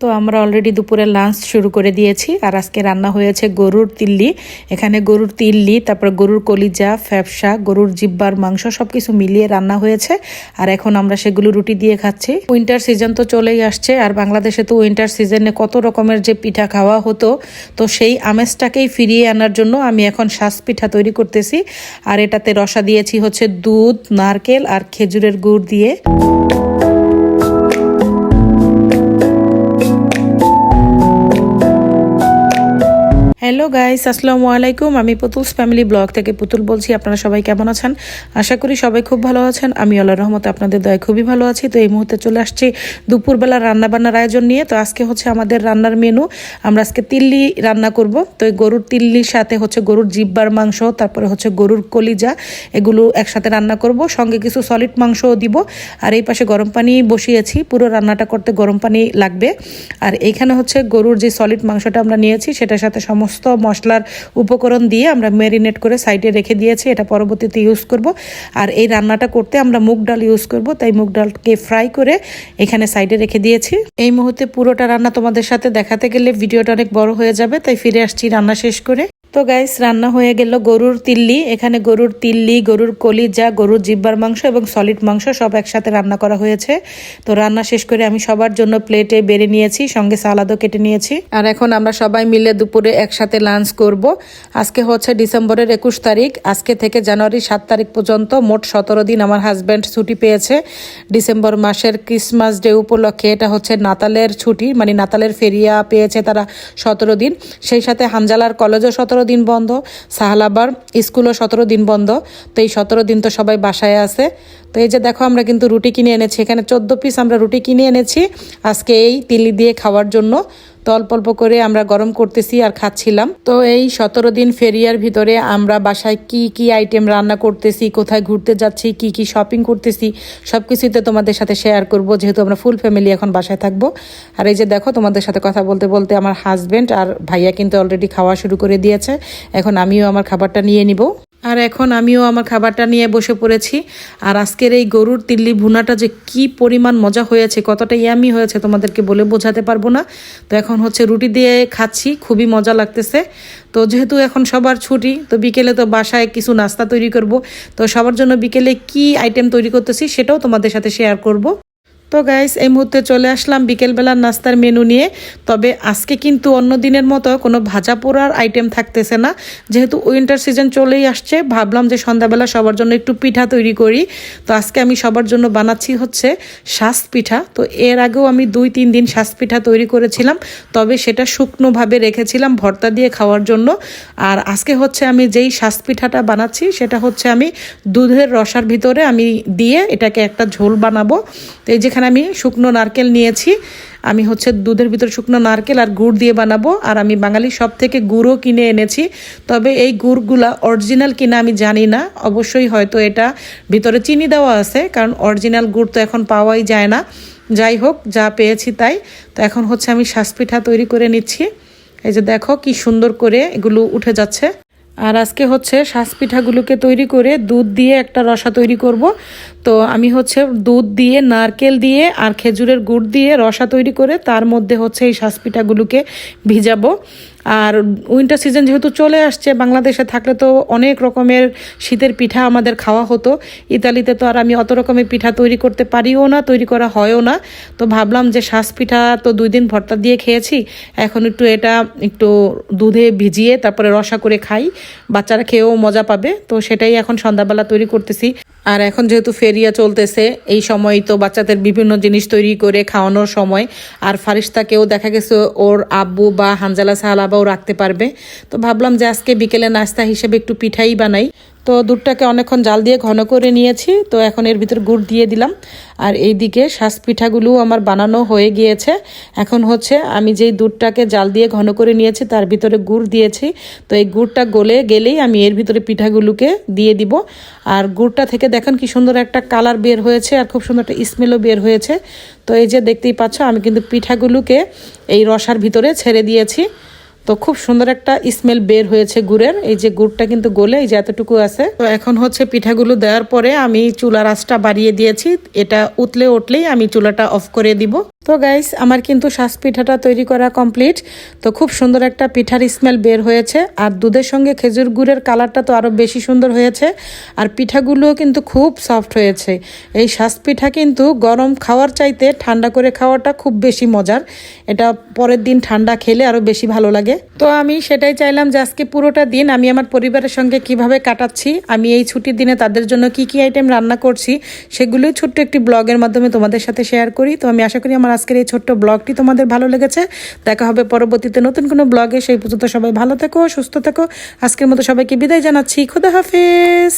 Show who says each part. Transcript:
Speaker 1: তো আমরা অলরেডি দুপুরে লাঞ্চ শুরু করে দিয়েছি। আর আজকে রান্না হয়েছে গরুর তিল্লি। এখানে গরুর তিল্লি, তারপর গরুর কলিজা ফ্যাপসা গরুর জিব্বার মাংস সব কিছু মিলিয়ে রান্না হয়েছে। আর এখন আমরা সেগুলো রুটি দিয়ে খাচ্ছি। উইন্টার সিজন তো চলেই আসছে। আর বাংলাদেশে তো উইন্টার সিজনে কত রকমের যে পিঠা খাওয়া হতো, তো সেই আমেজটাকেই ফিরিয়ে আনার জন্য আমি এখন শ্বাস পিঠা তৈরি করতেছি। আর এটাতে রসা দিয়েছি হচ্ছে দুধ, নারকেল আর খেজুরের গুড় দিয়ে। হ্যালো গাইস আসসালামু আলাইকুম আমি পুতুলস ফ্যামিলি ব্লগ থেকে পুতুল বলছি। আপনারা সবাই কেমন আছেন? আশা করি সবাই খুব ভালো আছেন। আমি আল্লাহ রহমতে আপনাদের দয়া খুবই ভালো আছি। তো এই মুহূর্তে চলে আসছি দুপুরবেলা রান্না বান্নার আয়োজন নিয়ে। তো আজকে হচ্ছে আমাদের রান্নার মেনু আমরা আজকে তিল্লি রান্না করব। তো এই গরুর তিল্লির সাথে হচ্ছে গরুর জিব্বার মাংস, তারপরে হচ্ছে গরুর কলিজা, এগুলো একসাথে রান্না করব। সঙ্গে কিছু সলিড মাংসও দিব। আর এই পাশে গরম পানি বসিয়েছি। পুরো রান্নাটা করতে গরম পানি লাগবে। আর এইখানে হচ্ছে গরুর যে সলিড মাংসটা আমরা নিয়েছি, সেটার সাথে সমস্ত মশলার উপকরণ দিয়ে আমরা ম্যারিনেট করে সাইডে রেখে দিয়েছি, এটা পরবর্তীতে ইউজ করব। আর এই রান্নাটা করতে আমরা মুগ ডাল ইউজ করব, তাই মুগ ডালকে ফ্রাই করে এখানে সাইডে রেখে দিয়েছি। এই মুহূর্তে পুরোটা রান্না তোমাদের সাথে দেখাতে গেলে ভিডিওটা অনেক বড় হয়ে যাবে, তাই ফিরে আসছি রান্না শেষ করে। তো গাইস রান্না হয়ে গেল গরুর তিল্লি। এখানে গরুর তিল্লি, গরুর কলিজা, গরুর জিব্বার মাংস এবং সলিড মাংস সব একসাথে রান্না করা হয়েছে। তো রান্না শেষ করে আমি সবার জন্য প্লেটে বেড়ে নিয়েছি, সঙ্গে সালাদও কেটে নিয়েছি। আর এখন আমরা সবাই মিলে দুপুরে একসাথে লাঞ্চ করব। আজকে হচ্ছে ডিসেম্বরের একুশ তারিখ। আজকে থেকে জানুয়ারি সাত তারিখ পর্যন্ত মোট সতেরো দিন আমার হাজব্যান্ড ছুটি পেয়েছে। ডিসেম্বর মাসের ক্রিসমাস ডে উপলক্ষে এটা হচ্ছে নাতালের ছুটি মানে নাতালের ফেরিয়া পেয়েছে তারা সতেরো দিন। সেই সাথে হানজালার কলেজও সতেরো দিন বন্ধ, সাহালাবার স্কুলও সতেরো দিন বন্ধ, তো এই সতেরো দিন তো সবাই বাসায় আছে। তো এই যে দেখো, আমরা কিন্তু রুটি কিনে এনেছি। এখানে চোদ্দ পিস আমরা রুটি কিনে এনেছি। আজকে এই তিলি দিয়ে খাওয়ার জন্য। তো অল্প অল্প করে আমরা গরম করতেছি আর খাচ্ছিলাম। তো এই সতেরো দিন ফেরিয়ার ভিতরে আমরা বাসায় কি কি আইটেম রান্না করতেছি, কোথায় ঘুরতে যাচ্ছি, কি কি শপিং করতেছি সব কিছুতে তোমাদের সাথে শেয়ার করব। যেহেতু আমরা ফুল ফ্যামিলি এখন বাসায় থাকব। আর এই যে দেখো, তোমাদের সাথে কথা বলতে বলতে আমার হাজব্যান্ড আর ভাইয়া কিন্তু অলরেডি খাওয়া শুরু করে দিয়েছে। এখন আমিও আমার খাবারটা নিয়ে নিব। আর এখন আমিও আমার খাবারটা নিয়ে বসে পড়েছি। আর আজকের এই গরুর তিল্লি ভুনাটা যে কি পরিমাণ মজা হয়েছে, কতটা ইয়ামি হয়েছে তোমাদেরকে বলে বোঝাতে পারব না। তো এখন হচ্ছে রুটি দিয়ে খাচ্ছি, খুবই মজা লাগতেছে। তো যেহেতু এখন সবার ছুটি, তো বিকেলে তো বাসায় কিছু নাস্তা তৈরি করব। তো সবার জন্য বিকেলে কি আইটেম তৈরি করতেছি সেটাও তোমাদের সাথে শেয়ার করব। তো গাইস এই মুহূর্তে চলে আসলাম বিকেলবেলার নাস্তার মেনু নিয়ে। তবে আজকে কিন্তু অন্য দিনের মতো কোনো ভাজা পোড়ার আইটেম থাকতেছে না। যেহেতু উইন্টার সিজন চলেই আসছে, ভাবলাম যে সন্ধ্যাবেলা সবার জন্য একটু পিঠা তৈরি করি। তো আজকে আমি সবার জন্য বানাচ্ছি হচ্ছে শ্বাস পিঠা। তো এর আগেও আমি দুই তিন দিন শ্বাস পিঠা তৈরি করেছিলাম, তবে সেটা শুকনোভাবে রেখেছিলাম ভর্তা দিয়ে খাওয়ার জন্য। আর আজকে হচ্ছে আমি যেই শ্বাস পিঠাটা বানাচ্ছি, সেটা হচ্ছে আমি দুধের রসার ভিতরে আমি দিয়ে এটাকে একটা ঝোল বানাবো। তো এই যেখানে আমি শুকনো নারকেল নিয়েছি। আমি হচ্ছে দুধের ভিতরে শুকনো নারকেল আর গুড় দিয়ে বানাবো। আর আমি বাঙালি সব থেকে গুড়ও কিনে এনেছি। তবে এই গুড়গুলা অরিজিনাল কিনা আমি জানি না। অবশ্যই হয়তো এটা ভিতরে চিনি দেওয়া আছে, কারণ অরিজিনাল গুড় তো এখন পাওয়াই যায় না। যাই হোক, যা পেয়েছি তাই। তো এখন হচ্ছে আমি শ্বাস পিঠা তৈরি করে নিচ্ছি। এই যে দেখো কি সুন্দর করে এগুলো উঠে যাচ্ছে। আর আজকে হচ্ছে শাঁস পিঠাগুলোকে তৈরি করে দুধ দিয়ে একটা রসা তৈরি করব। তো আমি হচ্ছে দুধ দিয়ে, নারকেল দিয়ে আর খেজুরের গুড় দিয়ে রসা তৈরি করে তার মধ্যে হচ্ছে এই শাঁসপিঠাগুলোকে ভিজাবো। আর উইন্টার সিজন যেহেতু চলে আসছে, বাংলাদেশে থাকলে তো অনেক রকমের শীতের পিঠা আমাদের খাওয়া হতো। ইতালিতে তো আর আমি অত রকমের পিঠা তৈরি করতে পারিও না, তৈরি করা হয়ও না। তো ভাবলাম যে শ্বাস পিঠা তো দুই দিন ভর্তা দিয়ে খেয়েছি, এখন একটু এটা একটু দুধে ভিজিয়ে তারপরে রসা করে খাই। বাচ্চারা খেয়েও মজা পাবে, তো সেটাই এখন সন্ধ্যাবেলা তৈরি করতেছি। আর এখন যেহেতু ফেরিয়া চলতেছে, এই সময় তো বাচ্চাদের বিভিন্ন জিনিস তৈরি করে খাওয়ানোর সময়। আর ফারিস্তাকেও দেখা গেছে, ওর আব্বু বা হানজালা সাহালাবাও রাখতে পারবে। তো ভাবলাম যে আজকে বিকেলে নাস্তা হিসেবে একটু পিঠাই বানাই। তো দুধটাকে অনেকক্ষণ জাল দিয়ে ঘন করে নিয়েছি। তো এখন এর ভিতর গুড় দিয়ে দিলাম। আর এইদিকে শ্বাস পিঠাগুলো আমার বানানো হয়ে গিয়েছে। এখন হচ্ছে আমি যেই দুধটাকে জাল দিয়ে ঘন করে নিয়েছি, তার ভিতরে গুড় দিয়েছি। তো এই গুড়টা গলে গেলেই আমি এর ভিতরে পিঠাগুলোকে দিয়ে দিব। আর গুড়টা থেকে দেখেন কি সুন্দর একটা কালার বের হয়েছে আর খুব সুন্দর একটা স্মেলও বের হয়েছে। তো এই যে দেখতেই পাচ্ছ, আমি কিন্তু পিঠাগুলোকে এই রসার ভিতরে ছেড়ে দিয়েছি। তো খুব সুন্দর একটা স্মেল বের হয়েছে গুড়ের। এই যে গুড়টা কিন্তু গলে এই যে এতটুকু আছে। তো এখন হচ্ছে পিঠাগুলো দেওয়ার পরে আমি চুলার আঁচটা বাড়িয়ে দিয়েছি। এটা উতলে উঠলেই আমি চুলাটা অফ করে দিব। তো গাইস আমার কিন্তু শ্বাস পিঠাটা তৈরি করা কমপ্লিট তো খুব সুন্দর একটা পিঠার স্মেল বের হয়েছে। আর দুধের সঙ্গে খেজুর গুড়ের কালারটা তো আরও বেশি সুন্দর হয়েছে। আর পিঠাগুলোও কিন্তু খুব সফট হয়েছে। এই শ্বাস পিঠা কিন্তু গরম খাওয়ার চাইতে ঠান্ডা করে খাওয়াটা খুব বেশি মজার। এটা পরের দিন ঠান্ডা খেলে আরও বেশি ভালো লাগে। তো আমি সেটাই চাইলাম যে আজকে পুরোটা দিন আমি আমার পরিবারের সঙ্গে কীভাবে কাটাচ্ছি, আমি এই ছুটির দিনে তাদের জন্য কি কি আইটেম রান্না করছি, সেগুলোই ছোট্ট একটি ব্লগের মাধ্যমে তোমাদের সাথে শেয়ার করি। তো আমি আশা করি আমার আজকের এই ছোট্ট ব্লগটি তোমাদের ভালো লেগেছে? দেখা হবে পরবর্তীতে নতুন কোনো ব্লগে। সেই পর্যন্ত সবাই ভালো থেকো, সুস্থ থেকো। আজকের মতো সবাইকে বিদায় জানাচ্ছি। খুদা হাফিজ।